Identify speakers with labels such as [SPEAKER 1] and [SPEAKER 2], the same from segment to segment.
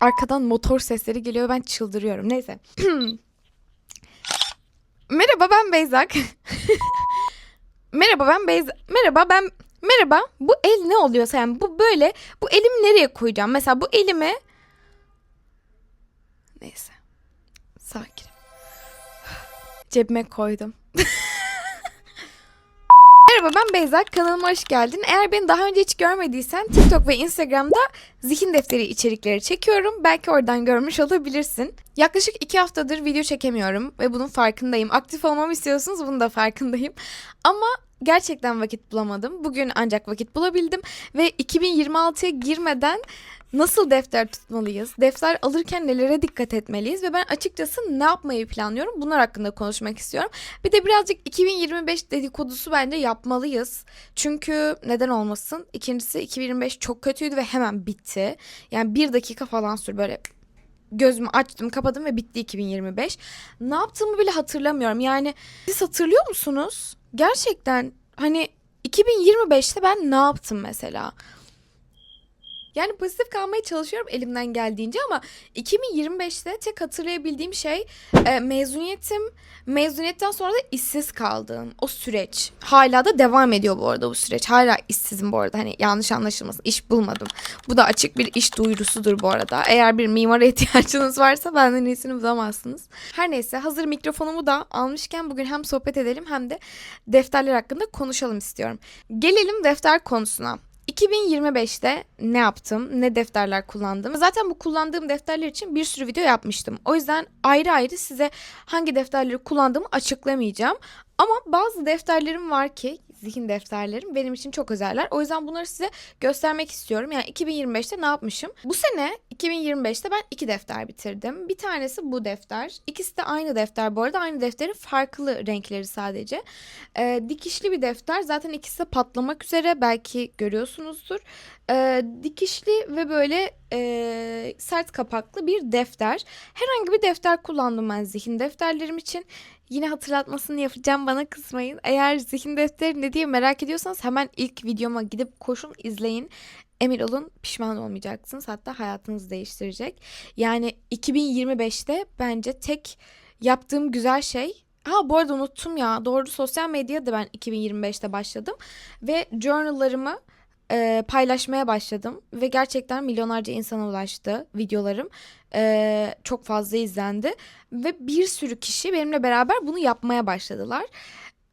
[SPEAKER 1] Arkadan motor sesleri geliyor ben çıldırıyorum. Neyse. Merhaba ben Beyzak. Merhaba ben Beyza. Merhaba ben Merhaba. Bu el ne oluyorsa yani bu böyle bu elimi nereye koyacağım? Mesela bu elimi Neyse. Sakin. Cebime koydum. Merhaba ben Beyza. Kanalıma hoş geldin. Eğer beni daha önce hiç görmediysen TikTok ve Instagram'da zihin defteri içerikleri çekiyorum. Belki oradan görmüş olabilirsin. Yaklaşık iki haftadır video çekemiyorum ve bunun farkındayım. Aktif olmamı istiyorsunuz bunun da farkındayım. Ama gerçekten vakit bulamadım. Bugün ancak vakit bulabildim ve 2026'ya girmeden nasıl defter tutmalıyız? Defter alırken nelere dikkat etmeliyiz? Ve ben açıkçası ne yapmayı planlıyorum? Bunlar hakkında konuşmak istiyorum. Bir de birazcık 2025 dedikodusu bence yapmalıyız. Çünkü neden olmasın? İkincisi 2025 çok kötüydü ve hemen bitti. Yani bir dakika falan sür böyle gözümü açtım kapadım ve bitti 2025. Ne yaptığımı bile hatırlamıyorum. Yani siz hatırlıyor musunuz? Gerçekten hani 2025'te ben ne yaptım mesela? Yani pozitif kalmaya çalışıyorum elimden geldiğince ama 2025'te tek hatırlayabildiğim şey e, mezuniyetim. Mezuniyetten sonra da işsiz kaldığım o süreç. Hala da devam ediyor bu arada bu süreç. Hala işsizim bu arada. Hani yanlış anlaşılmasın. İş bulmadım. Bu da açık bir iş duyurusudur bu arada. Eğer bir mimara ihtiyacınız varsa benden iyisini bulamazsınız. Her neyse hazır mikrofonumu da almışken bugün hem sohbet edelim hem de defterler hakkında konuşalım istiyorum. Gelelim defter konusuna. 2025'te ne yaptım, ne defterler kullandım. Zaten bu kullandığım defterler için bir sürü video yapmıştım. O yüzden ayrı ayrı size hangi defterleri kullandığımı açıklamayacağım. Ama bazı defterlerim var ki zihin defterlerim benim için çok özeller. O yüzden bunları size göstermek istiyorum. Yani 2025'te ne yapmışım? Bu sene 2025'te ben iki defter bitirdim. Bir tanesi bu defter. İkisi de aynı defter bu arada. Aynı defterin farklı renkleri sadece. Ee, dikişli bir defter. Zaten ikisi de patlamak üzere. Belki görüyorsunuzdur. Ee, dikişli ve böyle e, sert kapaklı bir defter. Herhangi bir defter kullandım ben zihin defterlerim için. Yine hatırlatmasını yapacağım bana kızmayın. Eğer zihin defteri ne diye merak ediyorsanız hemen ilk videoma gidip koşun izleyin. Emin olun pişman olmayacaksınız. Hatta hayatınızı değiştirecek. Yani 2025'te bence tek yaptığım güzel şey Ha bu arada unuttum ya. Doğru sosyal medyada ben 2025'te başladım. Ve journallarımı e, paylaşmaya başladım. Ve gerçekten milyonlarca insana ulaştı videolarım. E, çok fazla izlendi. Ve bir sürü kişi benimle beraber bunu yapmaya başladılar.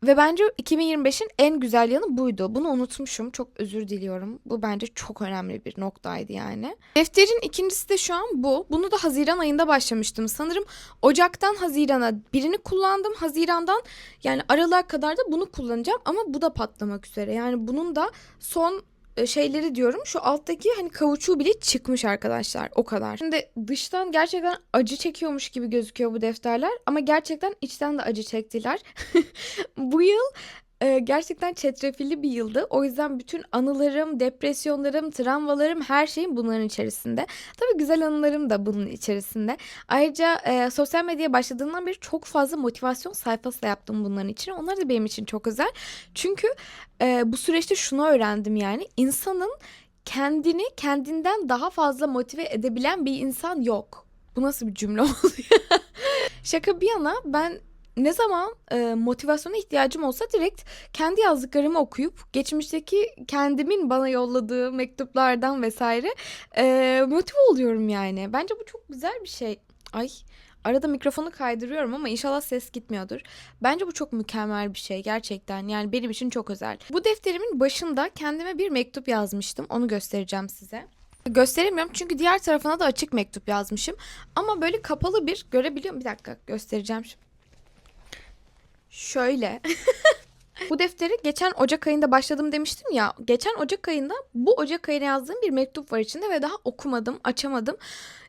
[SPEAKER 1] Ve bence 2025'in en güzel yanı buydu. Bunu unutmuşum. Çok özür diliyorum. Bu bence çok önemli bir noktaydı yani. Defterin ikincisi de şu an bu. Bunu da Haziran ayında başlamıştım. Sanırım Ocak'tan Haziran'a birini kullandım. Haziran'dan yani Aralık'a kadar da bunu kullanacağım. Ama bu da patlamak üzere. Yani bunun da son şeyleri diyorum. Şu alttaki hani kavuçuğu bile çıkmış arkadaşlar. O kadar. Şimdi dıştan gerçekten acı çekiyormuş gibi gözüküyor bu defterler. Ama gerçekten içten de acı çektiler. bu yıl e, gerçekten çetrefilli bir yıldı. O yüzden bütün anılarım, depresyonlarım, travmalarım her şeyin bunların içerisinde. Tabii güzel anılarım da bunun içerisinde. Ayrıca e, sosyal medyaya başladığımdan beri çok fazla motivasyon sayfası da yaptım bunların için. Onlar da benim için çok özel. Çünkü e, bu süreçte şunu öğrendim yani. insanın kendini kendinden daha fazla motive edebilen bir insan yok. Bu nasıl bir cümle oldu ya? Şaka bir yana ben ne zaman e, motivasyona ihtiyacım olsa direkt kendi yazdıklarımı okuyup geçmişteki kendimin bana yolladığı mektuplardan vesaire e, motive oluyorum yani. Bence bu çok güzel bir şey. Ay arada mikrofonu kaydırıyorum ama inşallah ses gitmiyordur. Bence bu çok mükemmel bir şey gerçekten. Yani benim için çok özel. Bu defterimin başında kendime bir mektup yazmıştım. Onu göstereceğim size. Gösteremiyorum çünkü diğer tarafına da açık mektup yazmışım. Ama böyle kapalı bir görebiliyor musun? Bir dakika göstereceğim şimdi. Şöyle. bu defteri geçen Ocak ayında başladım demiştim ya. Geçen Ocak ayında bu Ocak ayına yazdığım bir mektup var içinde ve daha okumadım, açamadım.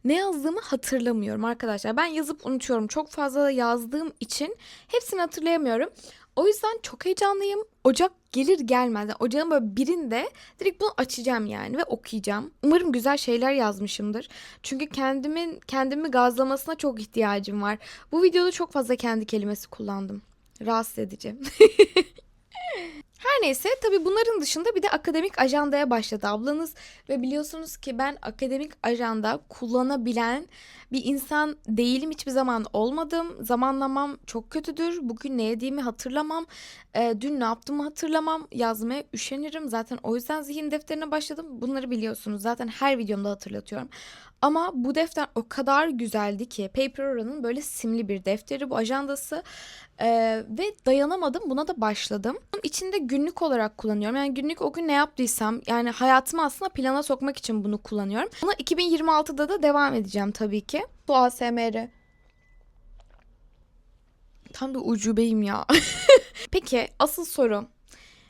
[SPEAKER 1] Ne yazdığımı hatırlamıyorum arkadaşlar. Ben yazıp unutuyorum. Çok fazla yazdığım için hepsini hatırlayamıyorum. O yüzden çok heyecanlıyım. Ocak gelir gelmez. Yani ocağın böyle birinde direkt bunu açacağım yani ve okuyacağım. Umarım güzel şeyler yazmışımdır. Çünkü kendimin kendimi gazlamasına çok ihtiyacım var. Bu videoda çok fazla kendi kelimesi kullandım. Rahatsız edici. Her neyse tabii bunların dışında bir de akademik ajandaya başladı ablanız ve biliyorsunuz ki ben akademik ajanda kullanabilen bir insan değilim hiçbir zaman olmadım. Zamanlamam çok kötüdür. Bugün ne yediğimi hatırlamam. Ee, dün ne yaptığımı hatırlamam. Yazmaya üşenirim. Zaten o yüzden zihin defterine başladım. Bunları biliyorsunuz. Zaten her videomda hatırlatıyorum. Ama bu defter o kadar güzeldi ki Paper Ora'nın böyle simli bir defteri bu ajandası Ee, ve dayanamadım buna da başladım. Bunun içinde günlük olarak kullanıyorum. Yani günlük o gün ne yaptıysam yani hayatımı aslında plana sokmak için bunu kullanıyorum. Buna 2026'da da devam edeceğim tabii ki. Bu ASMR. Tam bir ucubeyim ya. Peki asıl soru.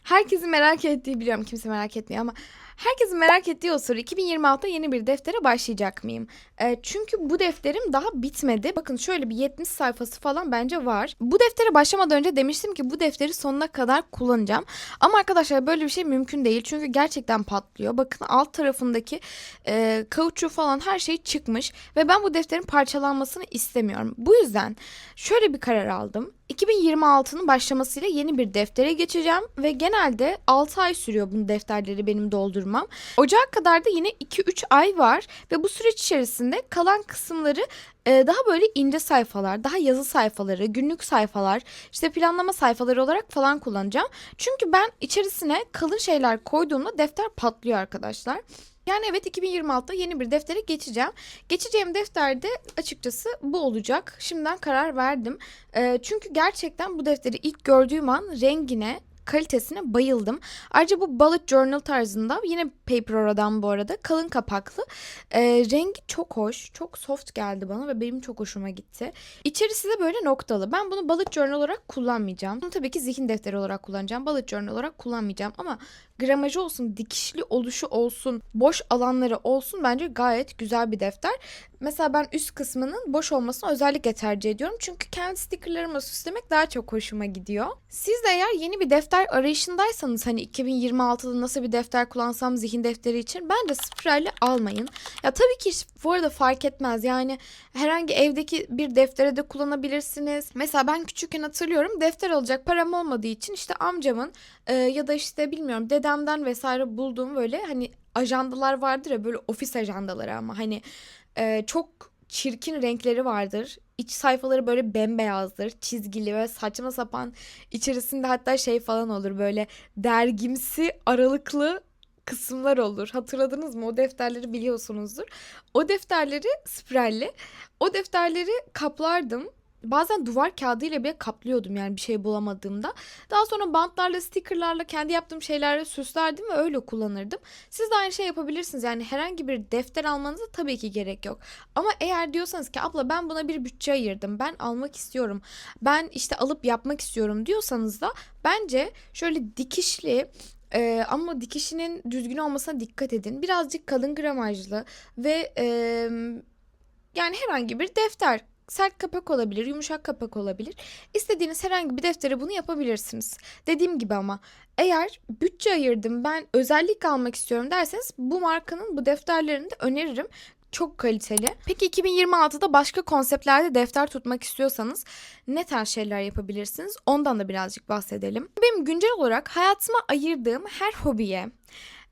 [SPEAKER 1] Herkesin merak ettiği biliyorum kimse merak etmiyor ama herkesin merak ettiği o soru 2026'da yeni bir deftere başlayacak mıyım? Ee, çünkü bu defterim daha bitmedi. Bakın şöyle bir 70 sayfası falan bence var. Bu deftere başlamadan önce demiştim ki bu defteri sonuna kadar kullanacağım. Ama arkadaşlar böyle bir şey mümkün değil. Çünkü gerçekten patlıyor. Bakın alt tarafındaki e, kauçuk falan her şey çıkmış ve ben bu defterin parçalanmasını istemiyorum. Bu yüzden şöyle bir karar aldım. 2026'nın başlamasıyla yeni bir deftere geçeceğim ve genelde 6 ay sürüyor bunu defterleri benim doldurmam. Ocağa kadar da yine 2-3 ay var ve bu süreç içerisinde kalan kısımları e, daha böyle ince sayfalar, daha yazı sayfaları, günlük sayfalar, işte planlama sayfaları olarak falan kullanacağım. Çünkü ben içerisine kalın şeyler koyduğumda defter patlıyor arkadaşlar. Yani evet 2026'da yeni bir deftere geçeceğim. Geçeceğim defterde açıkçası bu olacak. Şimdiden karar verdim. Ee, çünkü gerçekten bu defteri ilk gördüğüm an rengine, kalitesine bayıldım. Ayrıca bu bullet journal tarzında yine Paper Ora'dan bu arada kalın kapaklı. Ee, rengi çok hoş, çok soft geldi bana ve benim çok hoşuma gitti. İçerisi de böyle noktalı. Ben bunu bullet journal olarak kullanmayacağım. Bunu tabii ki zihin defteri olarak kullanacağım. Bullet journal olarak kullanmayacağım ama gramajı olsun, dikişli oluşu olsun, boş alanları olsun bence gayet güzel bir defter. Mesela ben üst kısmının boş olmasını özellikle tercih ediyorum. Çünkü kendi stickerlarımla süslemek daha çok hoşuma gidiyor. Siz de eğer yeni bir defter arayışındaysanız hani 2026'da nasıl bir defter kullansam zihin defteri için bence spiralli almayın. Ya tabii ki bu arada fark etmez. Yani herhangi evdeki bir deftere de kullanabilirsiniz. Mesela ben küçükken hatırlıyorum defter alacak param olmadığı için işte amcamın e, ya da işte bilmiyorum dedemden vesaire bulduğum böyle hani ajandalar vardır ya böyle ofis ajandaları ama hani e, çok çirkin renkleri vardır. İç sayfaları böyle bembeyazdır, çizgili ve saçma sapan. İçerisinde hatta şey falan olur böyle dergimsi aralıklı kısımlar olur. Hatırladınız mı? O defterleri biliyorsunuzdur. O defterleri spiralli. O defterleri kaplardım. Bazen duvar kağıdıyla bile kaplıyordum yani bir şey bulamadığımda. Daha sonra bantlarla, stickerlarla, kendi yaptığım şeylerle süslerdim ve öyle kullanırdım. Siz de aynı şey yapabilirsiniz. Yani herhangi bir defter almanıza tabii ki gerek yok. Ama eğer diyorsanız ki abla ben buna bir bütçe ayırdım. Ben almak istiyorum. Ben işte alıp yapmak istiyorum diyorsanız da bence şöyle dikişli ee, ama dikişinin düzgün olmasına dikkat edin. Birazcık kalın gramajlı ve e, yani herhangi bir defter sert kapak olabilir, yumuşak kapak olabilir. İstediğiniz herhangi bir deftere bunu yapabilirsiniz. Dediğim gibi ama eğer bütçe ayırdım ben özellik almak istiyorum derseniz bu markanın bu defterlerini de öneririm. Çok kaliteli. Peki 2026'da başka konseptlerde defter tutmak istiyorsanız ne tarz şeyler yapabilirsiniz? Ondan da birazcık bahsedelim. Benim güncel olarak hayatıma ayırdığım her hobiye,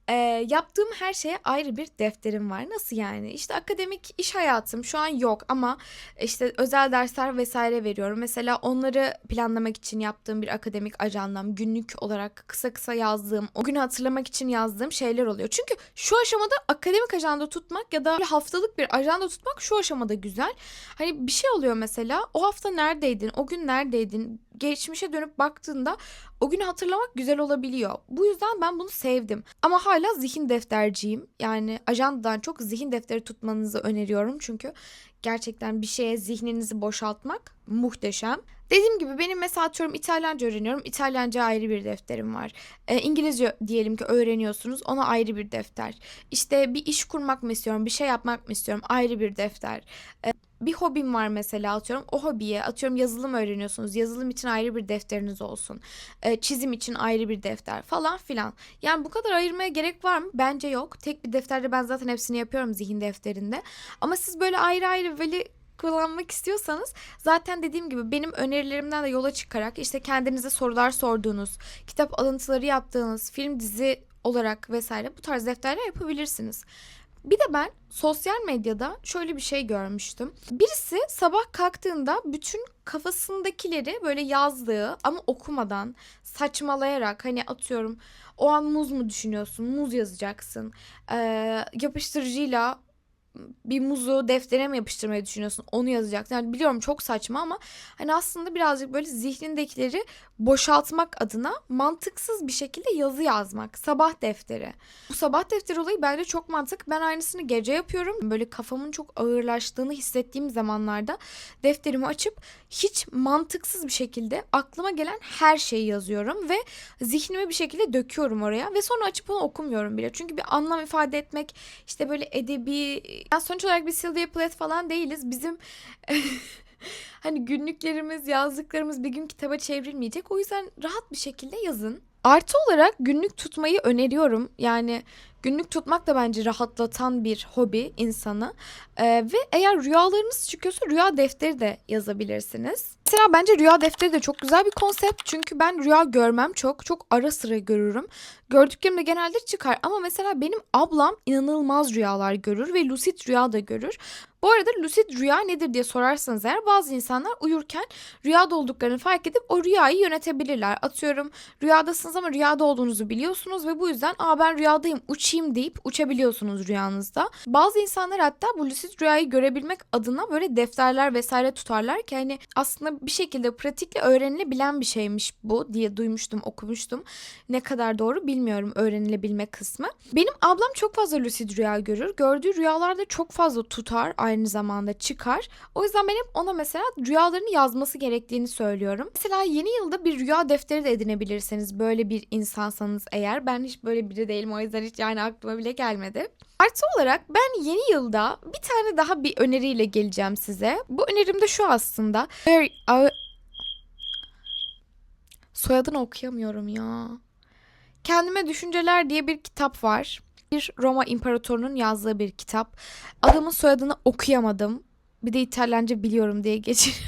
[SPEAKER 1] e, yaptığım her şeye ayrı bir defterim var. Nasıl yani? İşte akademik iş hayatım şu an yok ama işte özel dersler vesaire veriyorum. Mesela onları planlamak için yaptığım bir akademik ajandam, günlük olarak kısa kısa yazdığım, o günü hatırlamak için yazdığım şeyler oluyor. Çünkü şu aşamada akademik ajanda tutmak ya da haftalık bir ajanda tutmak şu aşamada güzel. Hani bir şey oluyor mesela o hafta neredeydin, o gün neredeydin, geçmişe dönüp baktığında o günü hatırlamak güzel olabiliyor. Bu yüzden ben bunu sevdim. Ama hala zihin defterciyim. Yani ajandadan çok zihin defteri tutmanızı öneriyorum. Çünkü gerçekten bir şeye zihninizi boşaltmak muhteşem. Dediğim gibi benim mesela atıyorum İtalyanca öğreniyorum. İtalyanca ayrı bir defterim var. E, İngilizce diyelim ki öğreniyorsunuz. Ona ayrı bir defter. İşte bir iş kurmak mı istiyorum, bir şey yapmak mı istiyorum? Ayrı bir defter. E, bir hobim var mesela atıyorum. O hobiye atıyorum yazılım öğreniyorsunuz. Yazılım için ayrı bir defteriniz olsun. E, çizim için ayrı bir defter falan filan. Yani bu kadar ayırmaya gerek var mı? Bence yok. Tek bir defterde ben zaten hepsini yapıyorum zihin defterinde. Ama siz böyle ayrı ayrı böyle kullanmak istiyorsanız zaten dediğim gibi benim önerilerimden de yola çıkarak işte kendinize sorular sorduğunuz, kitap alıntıları yaptığınız, film dizi olarak vesaire bu tarz defterler yapabilirsiniz. Bir de ben sosyal medyada şöyle bir şey görmüştüm. Birisi sabah kalktığında bütün kafasındakileri böyle yazdığı ama okumadan saçmalayarak hani atıyorum o an muz mu düşünüyorsun? Muz yazacaksın. Ee, yapıştırıcıyla bir muzu deftere mi yapıştırmayı düşünüyorsun? Onu yazacaksın. Yani biliyorum çok saçma ama hani aslında birazcık böyle zihnindekileri boşaltmak adına mantıksız bir şekilde yazı yazmak. Sabah defteri. Bu sabah defteri olayı bence çok mantık. Ben aynısını gece yapıyorum. Böyle kafamın çok ağırlaştığını hissettiğim zamanlarda defterimi açıp hiç mantıksız bir şekilde aklıma gelen her şeyi yazıyorum ve zihnimi bir şekilde döküyorum oraya ve sonra açıp onu okumuyorum bile. Çünkü bir anlam ifade etmek işte böyle edebi yani sonuç olarak bir Sylvia Plath falan değiliz. Bizim hani günlüklerimiz, yazdıklarımız bir gün kitaba çevrilmeyecek. O yüzden rahat bir şekilde yazın. Artı olarak günlük tutmayı öneriyorum. Yani günlük tutmak da bence rahatlatan bir hobi insanı. Ee, ve eğer rüyalarınız çıkıyorsa rüya defteri de yazabilirsiniz. Mesela bence rüya defteri de çok güzel bir konsept. Çünkü ben rüya görmem çok. Çok ara sıra görürüm. Gördüklerim de genelde çıkar. Ama mesela benim ablam inanılmaz rüyalar görür ve lucid rüya da görür. Bu arada lucid rüya nedir diye sorarsanız eğer bazı insanlar uyurken rüyada olduklarını fark edip o rüyayı yönetebilirler. Atıyorum rüyadasınız ama rüyada olduğunuzu biliyorsunuz ve bu yüzden aa ben rüyadayım uçayım deyip uçabiliyorsunuz rüyanızda. Bazı insanlar hatta bu lucid rüyayı görebilmek adına böyle defterler vesaire tutarlar ki hani aslında bir şekilde pratikle öğrenilebilen bir şeymiş bu diye duymuştum okumuştum. Ne kadar doğru bilmiyorum öğrenilebilme kısmı. Benim ablam çok fazla lucid rüya görür. Gördüğü rüyalarda çok fazla tutar aynı zamanda çıkar. O yüzden ben hep ona mesela rüyalarını yazması gerektiğini söylüyorum. Mesela yeni yılda bir rüya defteri de edinebilirseniz böyle bir insansanız eğer. Ben hiç böyle biri değilim o yüzden hiç yani aklıma bile gelmedi. Artı olarak ben yeni yılda bir tane daha bir öneriyle geleceğim size. Bu önerim de şu aslında. Soyadını okuyamıyorum ya. Kendime Düşünceler diye bir kitap var. Bir Roma imparatorunun yazdığı bir kitap. Adamın soyadını okuyamadım. Bir de İtalyanca biliyorum diye geçiriyorum.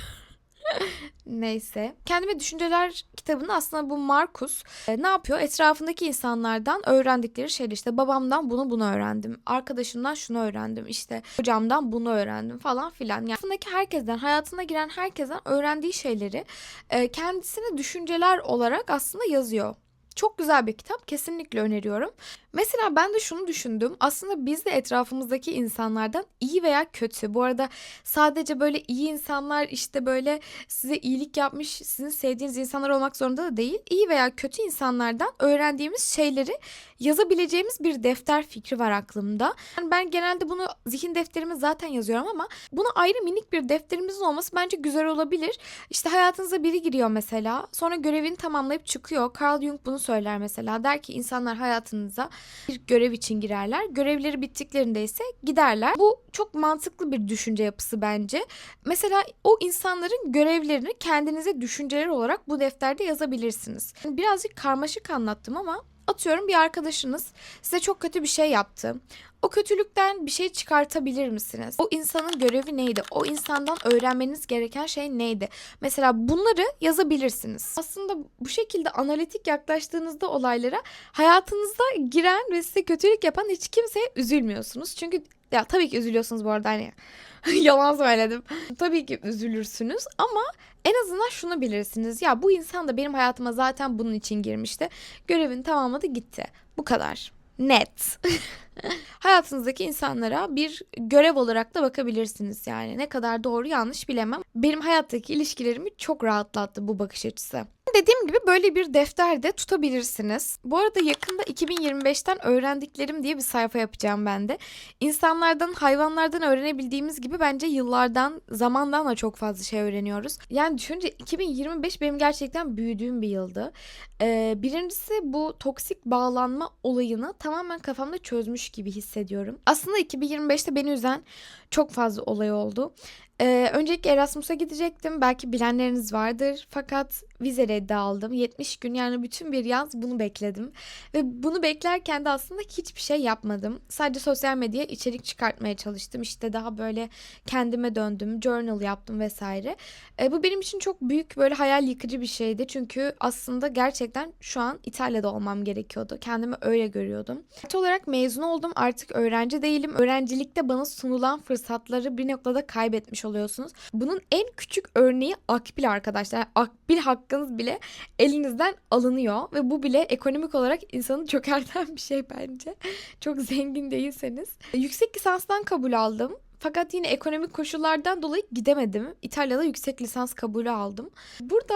[SPEAKER 1] Neyse. Kendime Düşünceler kitabını aslında bu Markus e, ne yapıyor? Etrafındaki insanlardan öğrendikleri şeyler işte babamdan bunu bunu öğrendim. Arkadaşımdan şunu öğrendim. işte hocamdan bunu öğrendim falan filan. Yani etrafındaki herkesten, hayatına giren herkesten öğrendiği şeyleri e, kendisine düşünceler olarak aslında yazıyor. Çok güzel bir kitap. Kesinlikle öneriyorum. Mesela ben de şunu düşündüm. Aslında biz de etrafımızdaki insanlardan iyi veya kötü. Bu arada sadece böyle iyi insanlar işte böyle size iyilik yapmış, sizin sevdiğiniz insanlar olmak zorunda da değil. İyi veya kötü insanlardan öğrendiğimiz şeyleri yazabileceğimiz bir defter fikri var aklımda. Yani ben genelde bunu zihin defterime zaten yazıyorum ama buna ayrı minik bir defterimizin olması bence güzel olabilir. İşte hayatınıza biri giriyor mesela. Sonra görevini tamamlayıp çıkıyor. Carl Jung bunu söyler mesela. Der ki insanlar hayatınıza bir görev için girerler. Görevleri bittiklerinde ise giderler. Bu çok mantıklı bir düşünce yapısı bence. Mesela o insanların görevlerini kendinize düşünceler olarak bu defterde yazabilirsiniz. Birazcık karmaşık anlattım ama atıyorum bir arkadaşınız size çok kötü bir şey yaptı. O kötülükten bir şey çıkartabilir misiniz? O insanın görevi neydi? O insandan öğrenmeniz gereken şey neydi? Mesela bunları yazabilirsiniz. Aslında bu şekilde analitik yaklaştığınızda olaylara hayatınıza giren ve size kötülük yapan hiç kimseye üzülmüyorsunuz. Çünkü ya tabii ki üzülüyorsunuz bu arada hani yalan söyledim. Tabii ki üzülürsünüz ama en azından şunu bilirsiniz. Ya bu insan da benim hayatıma zaten bunun için girmişti. Görevini tamamladı gitti. Bu kadar. Net. Hayatınızdaki insanlara bir görev olarak da bakabilirsiniz yani. Ne kadar doğru yanlış bilemem. Benim hayattaki ilişkilerimi çok rahatlattı bu bakış açısı. Dediğim gibi böyle bir defter de tutabilirsiniz. Bu arada yakında 2025'ten öğrendiklerim diye bir sayfa yapacağım ben de. İnsanlardan, hayvanlardan öğrenebildiğimiz gibi bence yıllardan, zamandan da çok fazla şey öğreniyoruz. Yani düşünce 2025 benim gerçekten büyüdüğüm bir yıldı. Ee, birincisi bu toksik bağlanma olayını tamamen kafamda çözmüş gibi hissediyorum. Aslında 2025'te beni üzen Çok fazla olay oldu. Ee, öncelikle Erasmus'a gidecektim. Belki bilenleriniz vardır. Fakat vize reddi aldım. 70 gün yani bütün bir yaz bunu bekledim. Ve bunu beklerken de aslında hiçbir şey yapmadım. Sadece sosyal medyaya içerik çıkartmaya çalıştım. İşte daha böyle kendime döndüm. Journal yaptım vesaire. Ee, bu benim için çok büyük böyle hayal yıkıcı bir şeydi. Çünkü aslında gerçekten şu an İtalya'da olmam gerekiyordu. Kendimi öyle görüyordum. Net olarak mezun oldum. Artık öğrenci değilim. Öğrencilikte bana sunulan fırsatları bir noktada kaybetmiş oluyorsunuz. Bunun en küçük örneği akbil arkadaşlar. Akbil hakkınız bile elinizden alınıyor ve bu bile ekonomik olarak insanı çökerten bir şey bence. Çok zengin değilseniz. Yüksek lisanstan kabul aldım. Fakat yine ekonomik koşullardan dolayı gidemedim. İtalya'da yüksek lisans kabulü aldım. Burada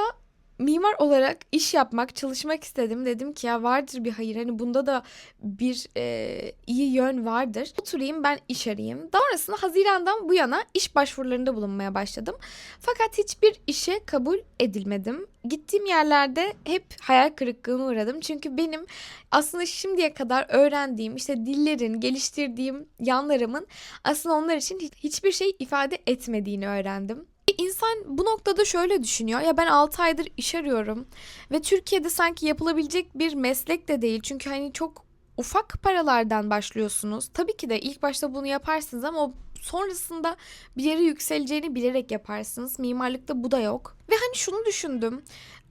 [SPEAKER 1] mimar olarak iş yapmak, çalışmak istedim. Dedim ki ya vardır bir hayır. Hani bunda da bir e, iyi yön vardır. Oturayım ben iş arayayım. Daha sonrasında Haziran'dan bu yana iş başvurularında bulunmaya başladım. Fakat hiçbir işe kabul edilmedim. Gittiğim yerlerde hep hayal kırıklığına uğradım. Çünkü benim aslında şimdiye kadar öğrendiğim işte dillerin, geliştirdiğim yanlarımın aslında onlar için hiç- hiçbir şey ifade etmediğini öğrendim. İnsan bu noktada şöyle düşünüyor. Ya ben 6 aydır iş arıyorum ve Türkiye'de sanki yapılabilecek bir meslek de değil. Çünkü hani çok ufak paralardan başlıyorsunuz. Tabii ki de ilk başta bunu yaparsınız ama o sonrasında bir yere yükseleceğini bilerek yaparsınız. Mimarlıkta bu da yok. Ve hani şunu düşündüm.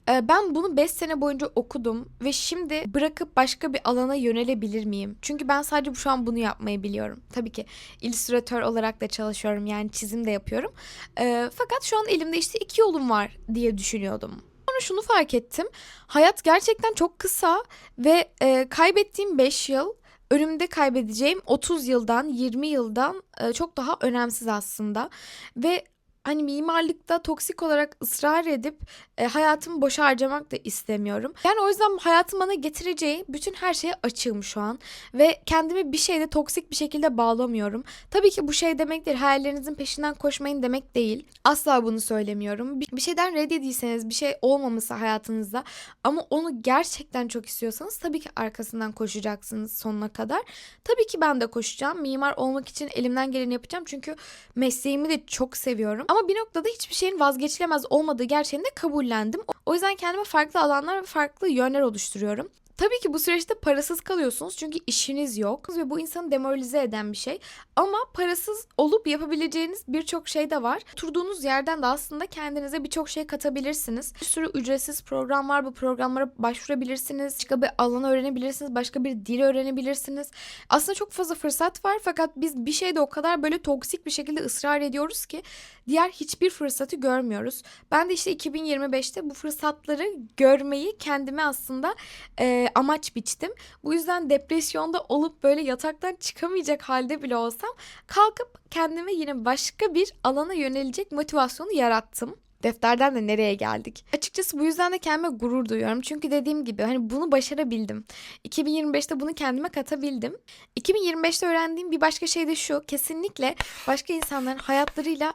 [SPEAKER 1] Ee, Ben bunu 5 sene boyunca okudum ve şimdi bırakıp başka bir alana yönelebilir miyim? Çünkü ben sadece şu an bunu yapmayı biliyorum. Tabii ki illüstratör olarak da çalışıyorum yani çizim de yapıyorum. Ee, fakat şu an elimde işte iki yolum var diye düşünüyordum. Sonra şunu fark ettim. Hayat gerçekten çok kısa ve e, kaybettiğim 5 yıl önümde kaybedeceğim 30 yıldan 20 yıldan e, çok daha önemsiz aslında. Ve hani mimarlıkta toksik olarak ısrar edip e, hayatımı boşa harcamak da istemiyorum. Yani o yüzden hayatım bana getireceği bütün her şeye açığım şu an. Ve kendimi bir şeyde toksik bir şekilde bağlamıyorum. Tabii ki bu şey demek değil. Hayallerinizin peşinden koşmayın demek değil. Asla bunu söylemiyorum. Bir, bir şeyden reddediyseniz bir şey olmaması hayatınızda ama onu gerçekten çok istiyorsanız tabii ki arkasından koşacaksınız sonuna kadar. Tabii ki ben de koşacağım. Mimar olmak için elimden geleni yapacağım. Çünkü mesleğimi de çok seviyorum. Ama bir noktada hiçbir şeyin vazgeçilemez olmadığı gerçeğini de kabullendim. O yüzden kendime farklı alanlar ve farklı yönler oluşturuyorum. Tabii ki bu süreçte parasız kalıyorsunuz çünkü işiniz yok ve bu insanı demoralize eden bir şey. Ama parasız olup yapabileceğiniz birçok şey de var. Oturduğunuz yerden de aslında kendinize birçok şey katabilirsiniz. Bir sürü ücretsiz program var. Bu programlara başvurabilirsiniz. Başka bir alanı öğrenebilirsiniz. Başka bir dil öğrenebilirsiniz. Aslında çok fazla fırsat var fakat biz bir şeyde o kadar böyle toksik bir şekilde ısrar ediyoruz ki diğer hiçbir fırsatı görmüyoruz. Ben de işte 2025'te bu fırsatları görmeyi kendime aslında e, amaç biçtim. Bu yüzden depresyonda olup böyle yataktan çıkamayacak halde bile olsam kalkıp kendime yine başka bir alana yönelecek motivasyonu yarattım. Defterden de nereye geldik? Açıkçası bu yüzden de kendime gurur duyuyorum. Çünkü dediğim gibi hani bunu başarabildim. 2025'te bunu kendime katabildim. 2025'te öğrendiğim bir başka şey de şu. Kesinlikle başka insanların hayatlarıyla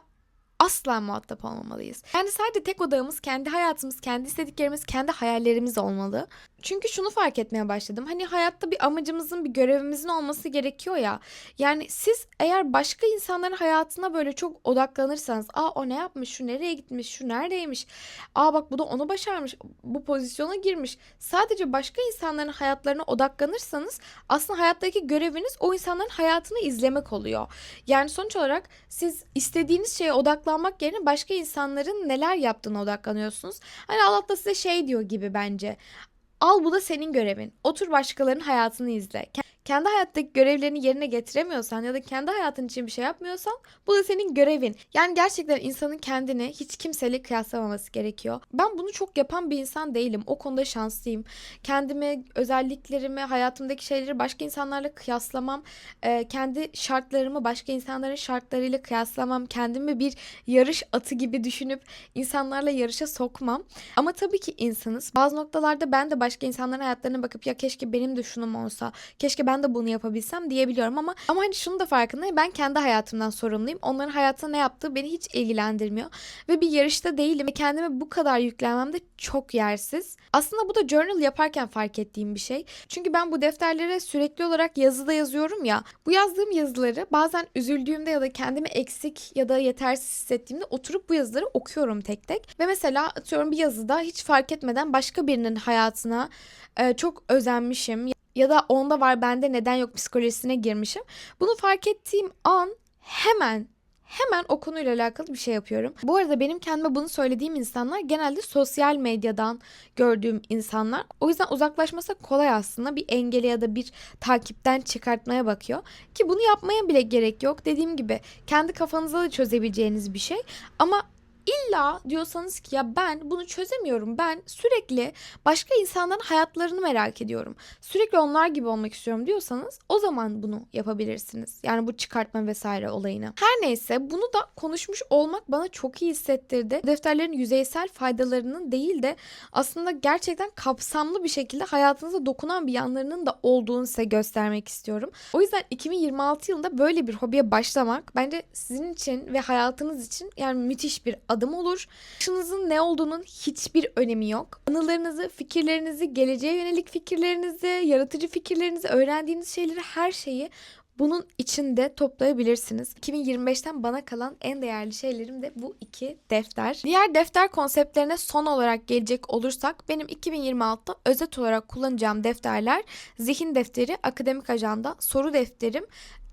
[SPEAKER 1] asla muhatap olmamalıyız. Yani sadece tek odağımız kendi hayatımız, kendi istediklerimiz, kendi hayallerimiz olmalı. Çünkü şunu fark etmeye başladım. Hani hayatta bir amacımızın, bir görevimizin olması gerekiyor ya. Yani siz eğer başka insanların hayatına böyle çok odaklanırsanız, aa o ne yapmış, şu nereye gitmiş, şu neredeymiş, aa bak bu da onu başarmış, bu pozisyona girmiş. Sadece başka insanların hayatlarına odaklanırsanız aslında hayattaki göreviniz o insanların hayatını izlemek oluyor. Yani sonuç olarak siz istediğiniz şeye odaklanmak yerine başka insanların neler yaptığına odaklanıyorsunuz. Hani Allah da size şey diyor gibi bence. Al bu da senin görevin. Otur başkalarının hayatını izle. Ke- Kendi hayattaki görevlerini yerine getiremiyorsan ya da kendi hayatın için bir şey yapmıyorsan bu da senin görevin. Yani gerçekten insanın kendini hiç kimseyle kıyaslamaması gerekiyor. Ben bunu çok yapan bir insan değilim. O konuda şanslıyım. Kendimi, özelliklerimi, hayatımdaki şeyleri başka insanlarla kıyaslamam. Ee, kendi şartlarımı başka insanların şartlarıyla kıyaslamam. Kendimi bir yarış atı gibi düşünüp insanlarla yarışa sokmam. Ama tabii ki insanız. Bazı noktalarda ben de başka insanların hayatlarına bakıp ya keşke benim de şunum olsa, keşke ben ben de bunu yapabilsem diyebiliyorum ama ama hani şunu da farkındayım. Ben kendi hayatımdan sorumluyum. Onların hayatında ne yaptığı beni hiç ilgilendirmiyor. Ve bir yarışta değilim. Kendime bu kadar yüklenmem de çok yersiz. Aslında bu da journal yaparken fark ettiğim bir şey. Çünkü ben bu defterlere sürekli olarak yazıda yazıyorum ya. Bu yazdığım yazıları bazen üzüldüğümde ya da kendimi eksik ya da yetersiz hissettiğimde oturup bu yazıları okuyorum tek tek. Ve mesela atıyorum bir yazıda hiç fark etmeden başka birinin hayatına e, çok özenmişim ya da onda var bende neden yok psikolojisine girmişim. Bunu fark ettiğim an hemen hemen o konuyla alakalı bir şey yapıyorum. Bu arada benim kendime bunu söylediğim insanlar genelde sosyal medyadan gördüğüm insanlar. O yüzden uzaklaşması kolay aslında. Bir engeli ya da bir takipten çıkartmaya bakıyor. Ki bunu yapmaya bile gerek yok. Dediğim gibi kendi kafanıza da çözebileceğiniz bir şey. Ama İlla diyorsanız ki ya ben bunu çözemiyorum. Ben sürekli başka insanların hayatlarını merak ediyorum. Sürekli onlar gibi olmak istiyorum diyorsanız o zaman bunu yapabilirsiniz. Yani bu çıkartma vesaire olayını. Her neyse bunu da konuşmuş olmak bana çok iyi hissettirdi. Defterlerin yüzeysel faydalarının değil de aslında gerçekten kapsamlı bir şekilde hayatınıza dokunan bir yanlarının da olduğunu size göstermek istiyorum. O yüzden 2026 yılında böyle bir hobiye başlamak bence sizin için ve hayatınız için yani müthiş bir adım olur. Yaşınızın ne olduğunun hiçbir önemi yok. Anılarınızı, fikirlerinizi, geleceğe yönelik fikirlerinizi, yaratıcı fikirlerinizi, öğrendiğiniz şeyleri, her şeyi bunun içinde toplayabilirsiniz. 2025'ten bana kalan en değerli şeylerim de bu iki defter. Diğer defter konseptlerine son olarak gelecek olursak benim 2026'da özet olarak kullanacağım defterler zihin defteri, akademik ajanda, soru defterim,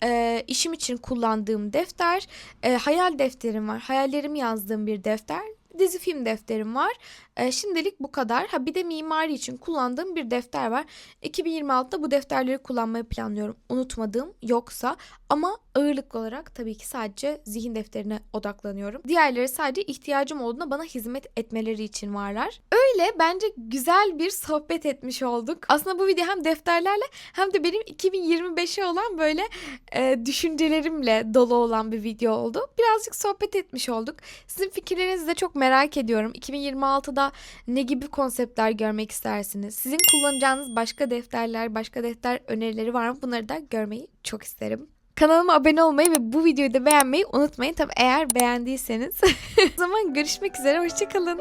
[SPEAKER 1] e, işim için kullandığım defter, e, hayal defterim var. Hayallerimi yazdığım bir defter. Dizi film defterim var. E, şimdilik bu kadar. Ha bir de mimari için kullandığım bir defter var. 2026'da bu defterleri kullanmayı planlıyorum. Unutmadığım yoksa ama ağırlıklı olarak tabii ki sadece zihin defterine odaklanıyorum. Diğerleri sadece ihtiyacım olduğunda bana hizmet etmeleri için varlar. Öyle bence güzel bir sohbet etmiş olduk. Aslında bu video hem defterlerle hem de benim 2025'e olan böyle e, düşüncelerimle dolu olan bir video oldu. Birazcık sohbet etmiş olduk. Sizin fikirlerinizi de çok merak ediyorum. 2026'da ne gibi konseptler görmek istersiniz? Sizin kullanacağınız başka defterler, başka defter önerileri var mı? Bunları da görmeyi çok isterim. Kanalıma abone olmayı ve bu videoyu da beğenmeyi unutmayın. Tabii eğer beğendiyseniz. o zaman görüşmek üzere. Hoşçakalın.